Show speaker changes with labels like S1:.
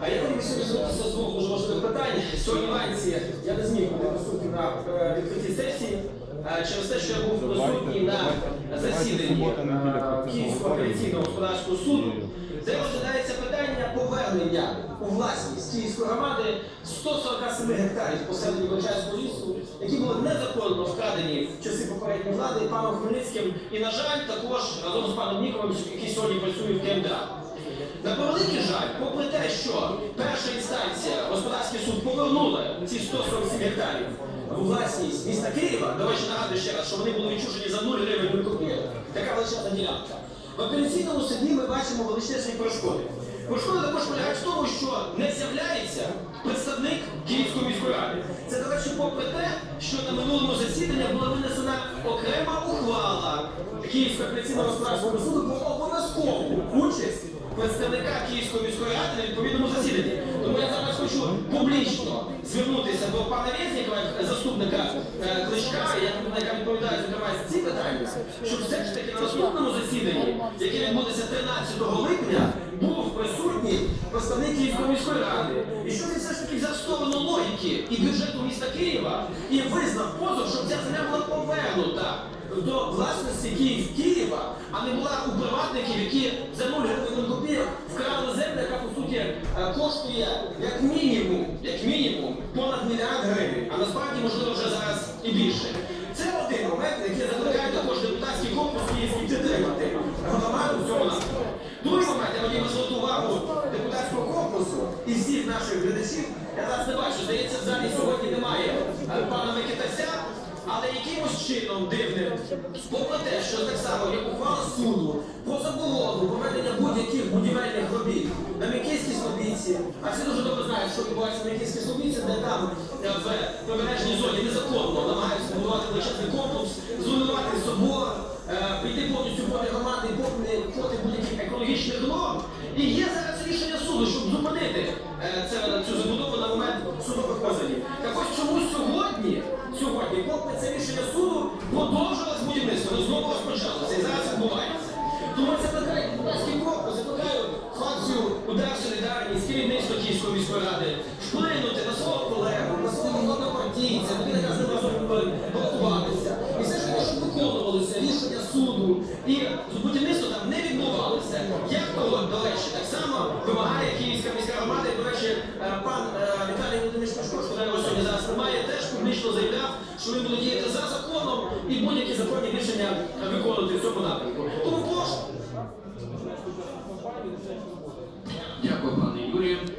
S1: А я звернутися з двох дуже важливих питань. Сьогодні вранці я не зміг бути присутній на е, відкритій сесії е, через те, що я був присутній на засіданні е, Київського апеляційного господарського суду, де розглядається питання повернення у власність Київської громади 147 гектарів поселення Бочанського лісу, які були незаконно вкрадені в часи попередньої влади паном Хмельницьким і, на жаль, також разом з паном Ніковим, який сьогодні працює в КМДА. На превеликий жаль, попри те, що перша інстанція, господарський суд повернула ці 147 гектарів у власність міста Києва, речі, нагадую ще раз, що вони були відчужені за 0 гривень 0 копійок, така величезна ділянка. В апеляційному суді ми бачимо величезні перешкоди. Перешкоди також полягають в тому, що не з'являється представник Київської міської ради. Це, до речі, попри те, що на минулому засіданні була винесена окрема ухвала Київського апеляційного господарського суду про обов'язкову участь представника Київської міської ради на відповідному публічно звернутися до пана Резнікова, заступника е, Кличка, яка відповідає зокрема за ці питання, щоб все ж таки на наступному засіданні, яке відбудеться 13 липня, був присутній представник Київської міської ради. І щоб він все ж таки взяв сторону логіки і бюджету міста Києва і визнав позов, щоб ця земля була повернута до власності Київ Києва, а не була у приватників, які за 0 гривень вкрали землю, яка по суті е, коштує як мінімум, як мінімум понад мільярд гривень, а насправді можливо вже зараз і більше. Це один момент, який закликає також депутатський корпус Київський підтримати громаду в цьому. Другий момент, я хотів звернути увагу депутатського корпусу і всіх наших глядачів. Я зараз не бачу, здається, в залі сьогодні немає е, пана Микитася. Але якимось чином дивним, попри те, що так само є ухвала суду про заборону проведення будь-яких будівельних робіт на Микільській Слобідці, а всі дуже добре знають, що відбувається на Микільській Слобідці, де там е, в прибережній зоні незаконно намагаються будувати величезний комплекс, зруйнувати собор, е, прийти повністю проти громади, проти будь-яких екологічних норм. І є зараз рішення суду, щоб зупинити е, це, цю забудову на момент судових позовів. Так ось чому сьогодні, попри це рішення суду, продовжилось будівництво, воно знову розпочалося і зараз відбувається. Тому це викликає депутатський корпус, закликаю фракцію удар солідарність, керівництво Київської міської ради вплинути на свого колегу, на свого однопартійця, людина, яка з ним разом балотуватися. І все ж таки, щоб виконувалися рішення суду і будівництво там не відбувалося. Як того, до речі, так само вимагає Київська міська громада, і, до речі, е, пан е, Віталій Володимирович Пашко, що його сьогодні зараз немає, теж публічно заявляв, що ви діяти за законом і будь-які законні рішення виконувати в цьому напрямку.